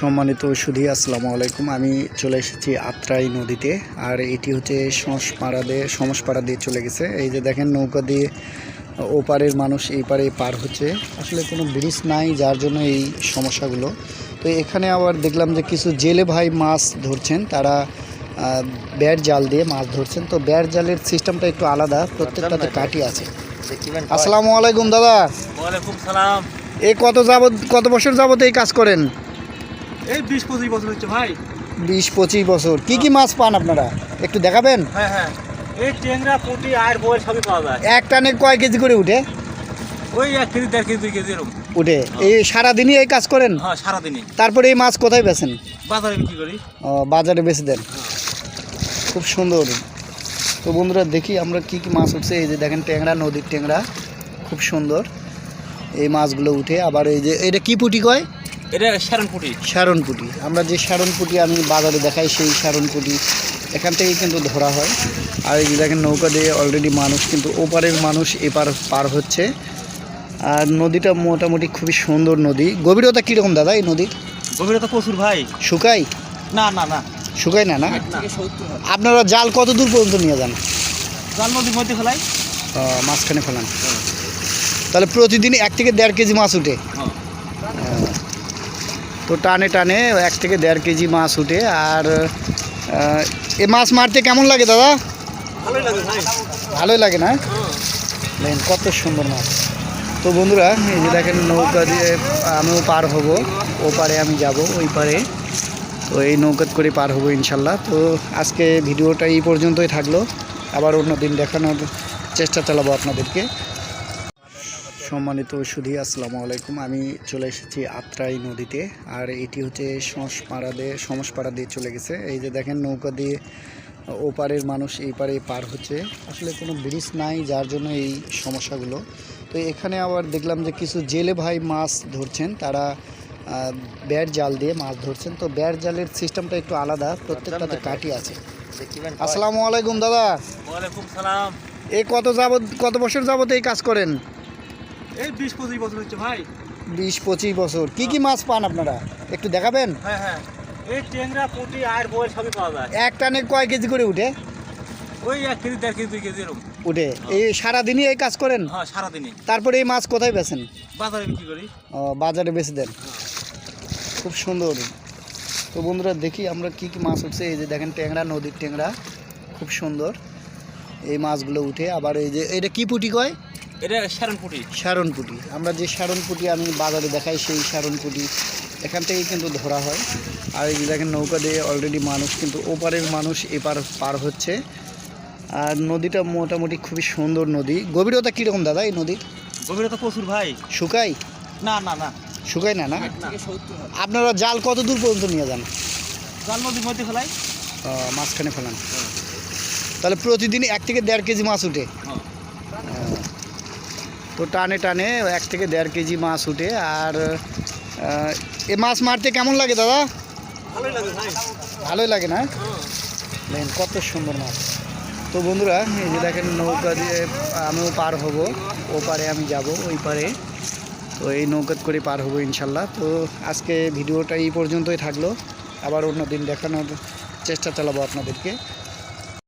সম্মানিত সুধী আসসালামু আলাইকুম। আমি চলে এসেছি আত্রাই নদীতে আর এটি হচ্ছে সংসপাড়া দিয়ে সমসপাড়া দিয়ে চলে গেছে। এই যে দেখেন নৌকা দিয়ে ওপারের মানুষ এই পারে পার হচ্ছে। আসলে কোনো ব্রিজ নাই যার জন্য এই সমস্যাগুলো। তো এখানে আবার দেখলাম যে কিছু জেলে ভাই মাছ ধরছেন। তারা ব্যাট জাল দিয়ে মাছ ধরছেন। তো ব্যাট জালের সিস্টেমটা একটু আলাদা। প্রত্যেকটাতে কাটি আছে। আসসালামু আলাইকুম দাদা। ওয়ালাইকুম সালাম। এই কত যাবত কত বছর যাবত এই কাজ করেন? এই বিশ পঁচিশ বছর হচ্ছে ভাই। বিশ পঁচিশ বছর। কি কি মাছ পান আপনারা? একটু দেখাবেন? হ্যাঁ হ্যাঁ। এই ট্যাংরা পুঁটি আর বয়েল সবই পাওয়া যায়। এক টানে কয় কেজি করে উঠে? ওই এক কেজি দেড় কেজি দুই কেজি এরকম। উঠে। এই সারাদিনই এই কাজ করেন? হ্যাঁ সারাদিনই। তারপরে এই মাছ কোথায় বেছেন বাজারে বিক্রি করি। ও, বাজারে বেছে দেন? খুব সুন্দর। তো বন্ধুরা দেখি আমরা কি কি মাছ উঠছে। এই যে দেখেন ট্যাংরা নদীর ট্যাংরা। খুব সুন্দর। এই মাছগুলো উঠে আবার এই যে এটা কি পুটি কয়? এটা সারন পুঁটি শারণ পুটি আমরা যে শারণ পুটি আমি বাজারে দেখাই সেই শারণ পুটি এখান থেকেই কিন্তু ধরা হয়। আর এই যে দেখেন নৌকা দিয়ে অলরেডি মানুষ কিন্তু ওপারের মানুষ এপার পার হচ্ছে। আর নদীটা মোটামুটি খুবই সুন্দর নদী। গভীরতা কীরকম দাদা এই নদীর? গভীরতা প্রচুর ভাই। শুকাই না না না। শুকাই না না? আপনারা জাল কত দূর পর্যন্ত নিয়ে যান? জাল নদীর মধ্যে ফেলাই। মাঝখানে ফেলান। তাহলে প্রতিদিন এক থেকে দেড় কেজি মাছ উঠে? হ্যাঁ। তো টানে টানে এক থেকে দেড় কেজি মাছ উঠে আর এ মাছ মারতে কেমন লাগে দাদা? ভালোই লাগে ভালোই লাগে না? দেখেন কত সুন্দর মাছ। তো বন্ধুরা এই যে দেখেন নৌকা দিয়ে আমিও পার হব। ও পারে আমি যাব ওই পারে। তো এই নৌকাত করে পার হব ইনশাল্লাহ। তো আজকে ভিডিওটা এই পর্যন্তই থাকল। আবার অন্য দিন দেখানোর চেষ্টা চালাবো আপনাদেরকে। সম্মানিত সুধী আসসালামু আলাইকুম। আমি চলে এসেছি আত্রাই নদীতে আর এটি হচ্ছে সংসপাড়া দিয়ে সমসপাড়া দিয়ে চলে গেছে। এই যে দেখেন নৌকা দিয়ে ওপারের মানুষ এই পারে পার হচ্ছে। আসলে কোনো ব্রিজ নাই যার জন্য এই সমস্যাগুলো। তো এখানে আবার দেখলাম যে কিছু জেলে ভাই মাছ ধরছেন। তারা ব্যাট জাল দিয়ে মাছ ধরছেন। তো ব্যাট জালের সিস্টেমটা একটু আলাদা প্রত্যেকটাতে কাটি আছে। আসসালামু আলাইকুম দাদা। ওয়ালাইকুম সালাম। এই কত যাবত কত বছর যাবত এই কাজ করেন? এই বিশ পঁচিশ বছর হচ্ছে ভাই। বিশ পঁচিশ বছর। কি কি মাছ পান আপনারা? একটু দেখাবেন? হ্যাঁ হ্যাঁ। এই ট্যাংরা পুঁটি আর বয়েল সবই পাওয়া যায়। এক টানে কয় কেজি করে উঠে? ওই এক কেজি দেড় কেজি দুই কেজি এরকম। উঠে। এই সারাদিনই এই কাজ করেন? হ্যাঁ সারাদিনই। তারপরে এই মাছ কোথায় বেছেন বাজারে বিক্রি করি। ও, বাজারে বেছে দেন? খুব সুন্দর। তো বন্ধুরা দেখি আমরা কি কি মাছ উঠছে। এই যে দেখেন ট্যাংরা নদীর ট্যাংরা। খুব সুন্দর। এই মাছগুলো উঠে আবার এই যে এটা কি পুটি কয়? এটা সারন পুঁটি। শারণ পুটি। আমরা যে শারণ পুটি আমি বাজারে দেখাই সেই শারণ পুটি এখান থেকেই কিন্তু ধরা হয়। আর এই যে দেখেন নৌকা দিয়ে অলরেডি মানুষ কিন্তু ওপারের মানুষ এপার পার হচ্ছে। আর নদীটা মোটামুটি খুবই সুন্দর নদী। গভীরতা কীরকম দাদা এই নদীর? গভীরতা প্রচুর ভাই। শুকাই না না না। শুকাই না না? না আপনারা জাল কত দূর পর্যন্ত নিয়ে যান? জাল নদীর মধ্যে ফেলাই। মাঝখানে ফেলান। তাহলে প্রতিদিন এক থেকে দেড় কেজি মাছ উঠে। হ্যাঁ। তো টানে টানে এক থেকে দেড় কেজি মাছ উঠে আর এ মাছ মারতে কেমন লাগে দাদা? ভালোই লাগে ভালোই লাগে না? দেখেন কত সুন্দর মাছ। তো বন্ধুরা এই যে দেখেন নৌকা দিয়ে আমিও পার হব। ও পারে আমি যাব ওই পারে। তো এই নৌকাত করে পার হব ইনশাল্লাহ। তো আজকে ভিডিওটা এই পর্যন্তই থাকল। আবার অন্য দিন দেখানোর চেষ্টা চালাবো আপনাদেরকে।